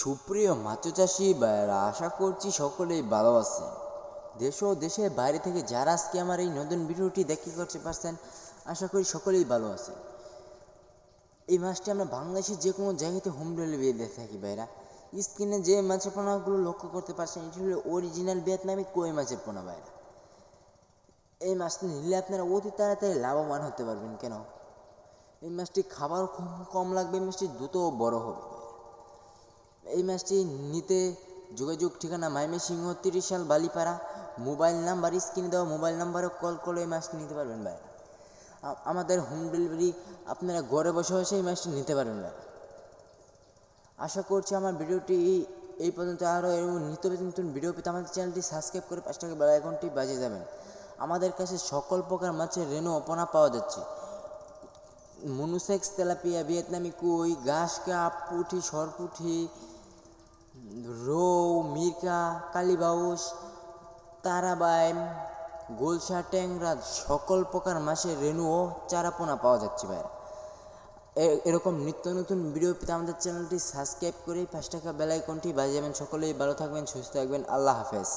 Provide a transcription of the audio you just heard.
সুপ্রিয় মাছ চাষি ভাইয়েরা, আশা করছি সকলেই ভালো আছেন। দেশ ও দেশের বাইরে থেকে যারা আজকে আমার এই নতুন ভিডিওটি দেখতে করতে পারছেন, আশা করি সকলেই ভালো আছেন। এই মাছটি আমরা বাংলাদেশের যে কোনো জায়গাতে হোম ডেলিভারি দিয়ে থাকি ভাইরা স্ক্রিনে যে মাছের পোনাগুলো লক্ষ্য করতে পারছেন, এটি হলো অরিজিনাল ভিয়েতনামি কই মাছের পোনা ভাইরা এই মাছটি নিলে আপনারা অতি তাড়াতাড়ি লাভবান হতে পারবেন, কেন? এই মাছটি খাবার খুব কম লাগবে, এই মাছটি দ্রুত বড় হবে। এই মাছটি নিতে যোগাযোগ ঠিকানা মাইমে সিংহ তিরিশ সাল বালিপাড়া। মোবাইল নাম্বার, স্ক্রিনে দেওয়া মোবাইল নাম্বারে কল করে এই মাছটি নিতে পারবেন ভাই। আমাদের হোম ডেলিভারি আপনারা ঘরে বসে বসে এই মাছটি নিতে পারবেন ভাই। আশা করছি আমার ভিডিওটি এই পর্যন্ত আরও এরকম নিত্য নতুন ভিডিও পেতে আমাদের চ্যানেলটি সাবস্ক্রাইব করে পাঁচ টাকা বেল আইকনটি বাজিয়ে যাবেন। আমাদের কাছে সকল প্রকার মাছের রেনু অপনা পাওয়া যাচ্ছে। মনুসেক্স, তেলাপিয়া, ভিয়েতনামি, কই, ঘাস, কাপ, পুঁটি, সরপুঁটি রৌ মির্কা কালীবাউস, তারাবাইম গোলসা ট্যাংরা, সকল প্রকার মাছের রেণু ও চারাপোনা পাওয়া যাচ্ছে ভাই এরকম নিত্য নতুন ভিডিও পেতে আমাদের চ্যানেলটি সাবস্ক্রাইব করে পাঁচ টাকা বেলাইকনটি বাজিয়ে যাবেন সকলেই ভালো থাকবেন, সুস্থ থাকবেন। আল্লাহ হাফেজ।